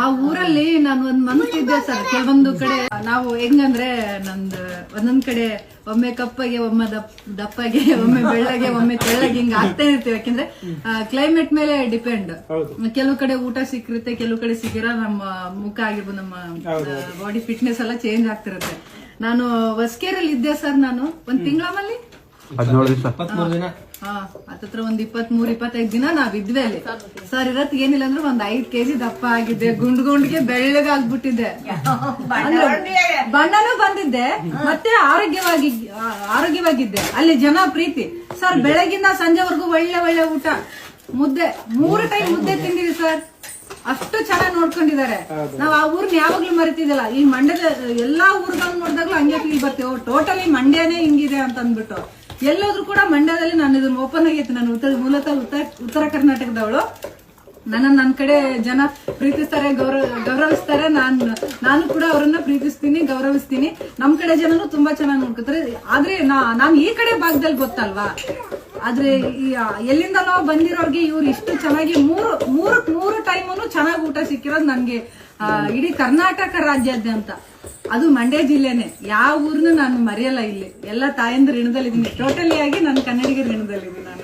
ಆ ಊರಲ್ಲಿ ನಾನು ಒಂದ್ ಮಂತ್ ಇದ್ದೆ ಸರ್. ಕೆಲವೊಂದು ಕಡೆ ನಾವು ಹೆಂಗಂದ್ರೆ ನಂದ್ ಒಂದೊಂದ್ ಕಡೆ ಒಮ್ಮೆ ಕಪ್ಪಗೆ ಒಮ್ಮೆ ದಪ್ಪ ದಪ್ಪಗೆ ಒಮ್ಮೆ ಬೆಳ್ಳಗೆ ಒಮ್ಮೆ ತೆಳ್ಳಗೆ ಹಿಂಗ ಆಗ್ತಾ ಇರ್ತೀವಿ. ಯಾಕಂದ್ರೆ ಕ್ಲೈಮೇಟ್ ಮೇಲೆ ಡಿಪೆಂಡ್ ಕೆಲವು ಕಡೆ ಊಟ ಸಿಕ್ಕಿರುತ್ತೆ ಕೆಲವು ಕಡೆ ಸಿಗಿರ ನಮ್ಮ ಮುಖ ಆಗಿರ್ಬೋದು ನಮ್ಮ ಬಾಡಿ ಫಿಟ್ನೆಸ್ ಎಲ್ಲ ಚೇಂಜ್ ಆಗ್ತಿರುತ್ತೆ. ನಾನು ಹೊಸ್ಕೇರಲ್ಲಿ ಇದ್ದೆ ಸರ್ ನಾನು. ಒಂದ್ ತಿಂಗಳಮಲ್ಲಿ ಹದಿನೇಳು ದಿವಸ. ಇಪ್ಪತ್ಮೂರು ದಿನ. ಹಾ ಹತ್ತತ್ರ ಒಂದ್ ಇಪ್ಪತ್ ಮೂರ್ ಇಪ್ಪತ್ತೈದು ದಿನ ನಾವ್ ಇದ್ವಿ ಅಲ್ಲಿ. ಸರ್ ಇರತ್ ಏನಿಲ್ಲ ಅಂದ್ರೆ ಒಂದ್ ಐದ್ ಕೆಜಿ ದಪ್ಪ ಆಗಿದ್ದೆ ಗುಂಡ್ ಗುಂಡ್ಗೆ ಬೆಳ್ಳಗಾಗ್ಬಿಟ್ಟಿದ್ದೆ ಬಣ್ಣನೂ ಬಂದಿದ್ದೆ ಮತ್ತೆ ಆರೋಗ್ಯವಾಗಿ ಆರೋಗ್ಯವಾಗಿದ್ದೆ. ಅಲ್ಲಿ ಜನ ಪ್ರೀತಿ. ಸರ್ ಬೆಳಗಿಂದ ಸಂಜೆವರೆಗೂ ಒಳ್ಳೆ ಒಳ್ಳೆ ಊಟ. ಮುದ್ದೆ ಮೂರು ಟೈಮ್ ಮುದ್ದೆ ತಿಂದಿದ್ವಿ ಸರ್ ಅಷ್ಟು ಚೆನ್ನಾಗಿ ನೋಡ್ಕೊಂಡಿದ್ದಾರೆ. ನಾವ್ ಆ ಊರ್ನ ಯಾವಾಗ್ಲೂ ಮರಿತಿದ್ದಿಲ್ಲ. ಈ ಮಂಡ್ಯದ ಎಲ್ಲಾ ಊರ್ಗಳ್ ನೋಡಿದಾಗ್ಲೂ ಹಂಗೆ ಫೀಲ್ ಬರ್ತೀವಿ. ಟೋಟಲಿ ಮಂಡ್ಯನೇ ಹಿಂಗಿದೆ ಅಂತ ಅಂದ್ಬಿಟ್ಟು ಎಲ್ಲೋದ್ರು ಕೂಡ ಮಂಡ್ಯದಲ್ಲಿ ನಾನು ಇದನ್ನ ಓಪನ್ ಆಗೈತೆ. ನಾನು ಉತ್ತರ ಮೂಲತಃ ಉತ್ತರ ಕರ್ನಾಟಕದವಳು. ನನ್ನ ನನ್ನ ಕಡೆ ಜನ ಪ್ರೀತಿಸ್ತಾರೆ ಗೌರವ ಗೌರವಿಸ್ತಾರೆ. ನಾನು ನಾನು ಕೂಡ ಅವರನ್ನ ಪ್ರೀತಿಸ್ತೀನಿ, ಗೌರವಿಸ್ತೀನಿ. ನಮ್ ಕಡೆ ಜನನು ತುಂಬಾ ಚೆನ್ನಾಗಿ ನೋಡ್ಕೊತಾರೆ. ಆದ್ರೆ ನಾ- ನಾನ್ ಈ ಕಡೆ ಭಾಗದಲ್ಲಿ ಗೊತ್ತಲ್ವಾ? ಆದ್ರೆ ಈ ಎಲ್ಲಿಂದನೋ ಬಂದಿರೋರ್ಗೆ ಇವ್ರು ಇಷ್ಟು ಚೆನ್ನಾಗಿ ಮೂರು ಮೂರು ಮೂರು ಟೈಮನು ಚೆನ್ನಾಗಿ ಊಟ ಸಿಕ್ಕಿರೋದು ನನ್ಗೆ ಇಡೀ ಕರ್ನಾಟಕ ರಾಜ್ಯಾದ್ಯಂತ. ಅದು ಮಂಡ್ಯ ಜಿಲ್ಲೆನೆ. ಯಾವ ಊರ್ನು ನಾನು ಮರೆಯಲ್ಲ ಇಲ್ಲಿ. ಎಲ್ಲ ತಾಯಂದ್ರ ಋಣದಲ್ಲಿದ್ದೀನಿ ಟೋಟಲಿ ಆಗಿ ನಾನು ಕನ್ನಡಿಗರ ಋಣದಲ್ಲಿದ್ದೀನಿ ನಾನು.